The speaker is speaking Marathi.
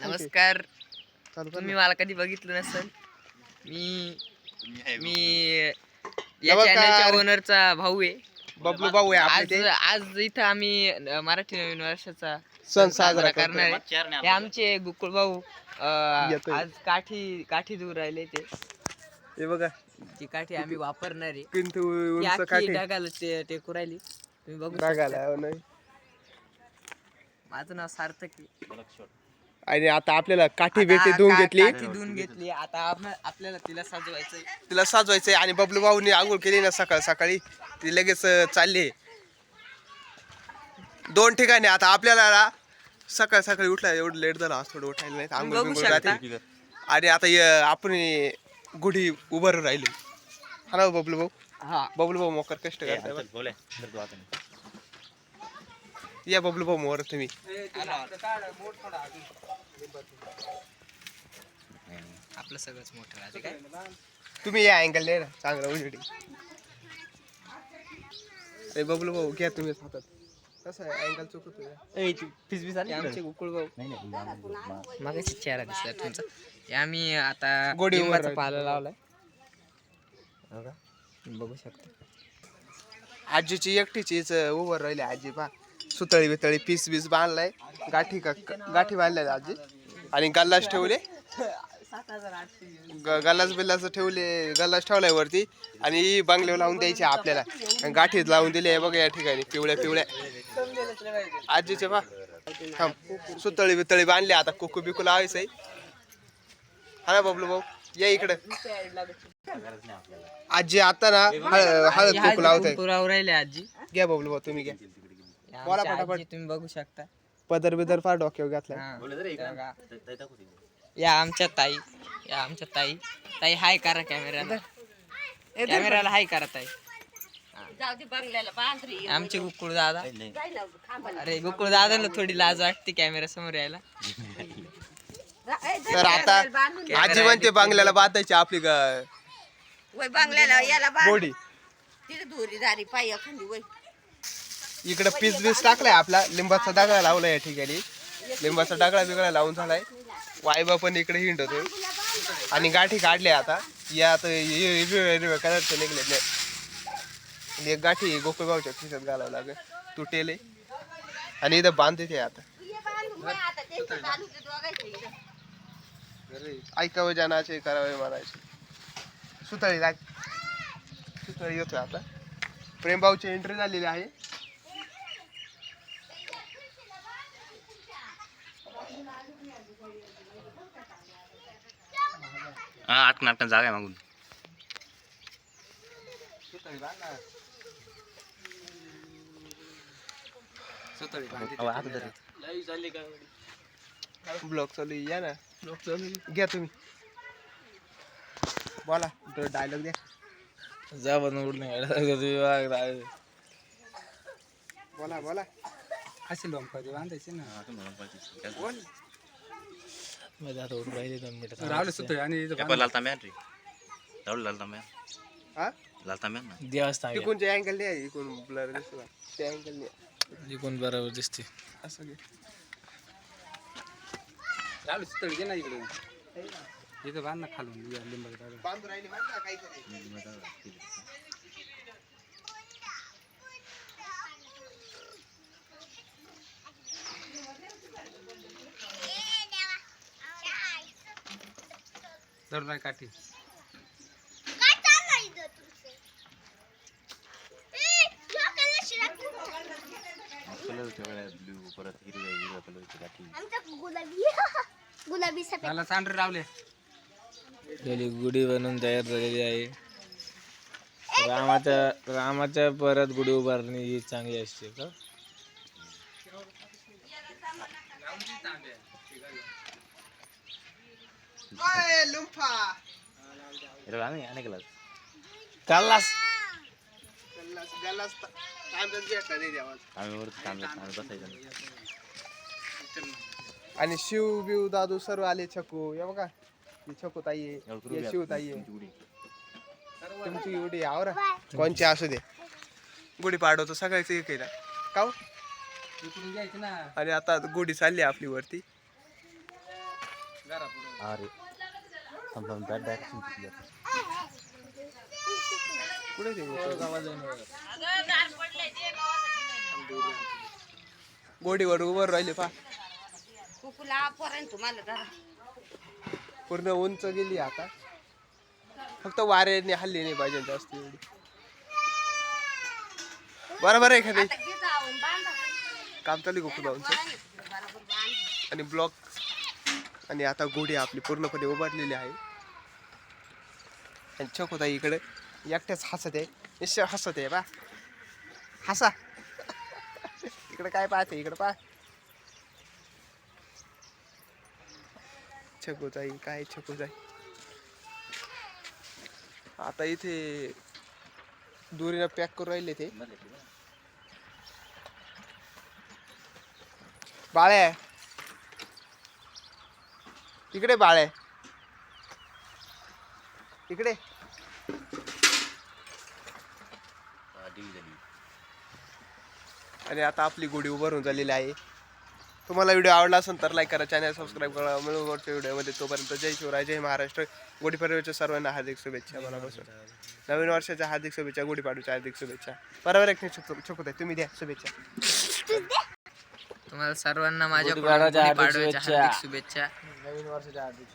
नमस्कार. तुम्ही. मला कधी बघितलं नसेल? मी मी या. चॅनलच्या ओनरचा भाऊ आहे. बबलू भाऊ आहे आपले आज आज इथं आम्ही मराठी नवीन वर्षाचा सण साजरा करणार आहे. हे आमचे गोकुळ भाऊ. आज काठी काठी दूर राहिले ते. हे बघा. ती काठी आम्ही वापरणार आहे. ती उंच आखी काठी. ढगाला ते टेकू राहिली. तुम्ही बघू. हो नाही. माझं नाव सार्थक आहे. आणि आता आपल्याला काठी भेटी धुवून घेतली. काठी धुवून घेतली. आता आप- आपल्याला तिला सजवायचंय. तिला साजवायचंय आणि बबलू भाऊनी आंघोळ केली ना सकाळ सकाळी. ती लगेच अं, चालली. दोन ठिकाणी आता आपल्याला ना सकाळ सकाळी उठला एवढं लेट झालं आज थोडं उठायला नाही. आंघोळ बघू बिंघोळ शकता. राहते आणि आता आपण हे गुढी उभारून राहिली. हा ना बबलू भाऊ? हा. बबलू भाऊ मोकर कष्ट करताय या बबलू भाऊ मोर तुम्ही. आपलं सगळंच मोठं राहते काय? तुम्ही या अँगल नाही ना चांगला उजेडी अरे बबलू भाऊ घ्या तुम्ही हातात. कसं आहे अँगल चुकत हे आमचे गोकुळ भाऊ. मागाशी चेहरा दिसला तुमचा. हे आम्ही आता गोडी राहिली. पाला लावलाय. बघा तुम्ही बघू शकता. आजीची एकटीचीच उभं राहिली आजी पा सुतळी बितळी पीस बीस बांधलाय. गाठी का गाठी बांधल्या आजी? आणि गल्लास ठेवले? ग- गल्लास बिल्लास ठेवले गल्लास ठेवलाय वरती. आणि ही बांगले लावून द्यायचे आपल्याला. आणि गाठी लावून दिले हे बघा या ठिकाणी पिवळ्या पिवळ्या. आजीचे पा थांब सुतळी बितळी बांधली आता कुकू बिकू लावायचंय हा ना बबलू भाऊ या इकडे. आजी आता ना हळ- हळद कुकू लावत पुरावर राहिले आजी. घ्या बबलू भाऊ तुम्ही घ्या. हे बोला पटापट. तुम्ही बघू शकता. पदर बिदर फार डोक्यावर घातलाय. हा, बघा. या आमच्या ताई. या आमच्या ताई. ताई हाय करा कॅमेऱ्याला. कॅमेऱ्याला हाय करा ताई. आमचे गोकुळ दादा. अरे गोकुळ दादाला थोडी लाज वाटते कॅमेरा समोर यायला. तर आता आजी म्हणते बांगल्याला बांधायची आपली ग- बांगल्याला याला बांध. गोडी तिथे दोरी दारी पाय खाली वय. इकडे पीस बीस टाकलाय आपला लिंबाचा डागळा लावलाय या ठिकाणी. लिंबाचा डागळा बिगळा लावून झालाय. वायबा पण इकडे हिंडतोय. आणि गाठी काढल्या आता. या आता हिरव्या हिरव्या कलरचे निघले एक गाठी गोकुळगावच्या खिशात घालावं लागेल. तुटेले आणि इथं बांधते ते आता. ऐकावं जाण्याचे करावे म्हणायचे. सुतळी लाग सुतळी येतोय आता. प्रेमभाऊची एंट्री झालेली आहे. हा आठ नाटक जागा आहे मागून अहो, हात धर. ब्लॉग चालू आहे, या ना ब्लॉग चालू आहे. घ्या तुम्ही बोला डायलॉग द्या जा बनवून बोला बोला असे लोंपाचे बांधायचे ना हा, मध्ये आता राहिले दोन मिनिटं रावले सुद्धा आणि हे पण रे. राहुल लाल तांब्या. हा? लाल तांब्या आण ना. देवस्थान इकडूनचे अँगल नाही इकडून ब्लर दिसतो ते अँगल नाही कोण बरोबर दिसते. असं घे. रावले सुद्धा घे ना इकडे इथं बांध ना खालून लिंबाचं बांधून राहिली माहिती का काहीतरी. धरून काठी. कलर ब्ल्यू परत हिरव्या हिरव्या कलरची गाठी गुलाबी. गुलाबी सफेद. त्याला सांडरे रावले गेली गुढी बनवून तयार झालेली आहे. रामाच्या रामाच्या परत गुढी उभारणी ही चांगली असते का? तांब्यावरती तांब्या तांब्या बसायचं आणि शिव बिव दादू सर्व आले छकू. हे बघा. ही छकू ताई आहे. हे शिव. ताई आहे. तुमची एवढी आवरा. कोणची असू दे. गुढी पाडवतो सगळ्याच एक हो? ना. आणि आता गुढी चालली आपली वरती. अरे थांब थांब बॅट डायरेक्शन चुकली कुठे ते गोडीवर उभं राहिले पा. कुकुला पर्यंत तुम्हाला जरा पूर्ण उंच गेली आता. फक्त वाऱ्याने हल्ली नाही पाहिजे जास्त एवढी. बरोबर आहे एखादी काम चालू बरोबर बांध. आणि ब्लॉक आणि आता गोडी आपली पूर्णपणे उभारलेली आहे. आणि चकोताई इकडे एकट्याच हसत आहे. निश्चय हसत आहे बा. हसा. इकडे काय पाहते? इकडे पा छकोताई काय छकोताई आता इथे दोरीला पॅक करून राहिले ते. बाळ्या इकडे बाळ. आहे इकडे आणि आता आपली गोडी उभारून झालेली आहे. तुम्हाला व्हिडिओ आवडला असेल तर लाईक करा चॅनल सबस्क्राईब करा. मिळून मोठ्या व्हिडिओमध्ये तोपर्यंत जय शिवराय जय महाराष्ट्र. गुढीपाडव्याच्या सर्वांना हार्दिक शुभेच्छा मनापासून. नवीन वर्षाच्या हार्दिक शुभेच्छा गुढीपाडव्याच्या हार्दिक शुभेच्छा. बरोबर एक नाही चुकत आहे तुम्ही द्या शुभेच्छा. तुम्हाला सर्वांना माझ्या शुभेच्छा. शुभेच्छा नवीन वर्षाच्या हार्दिक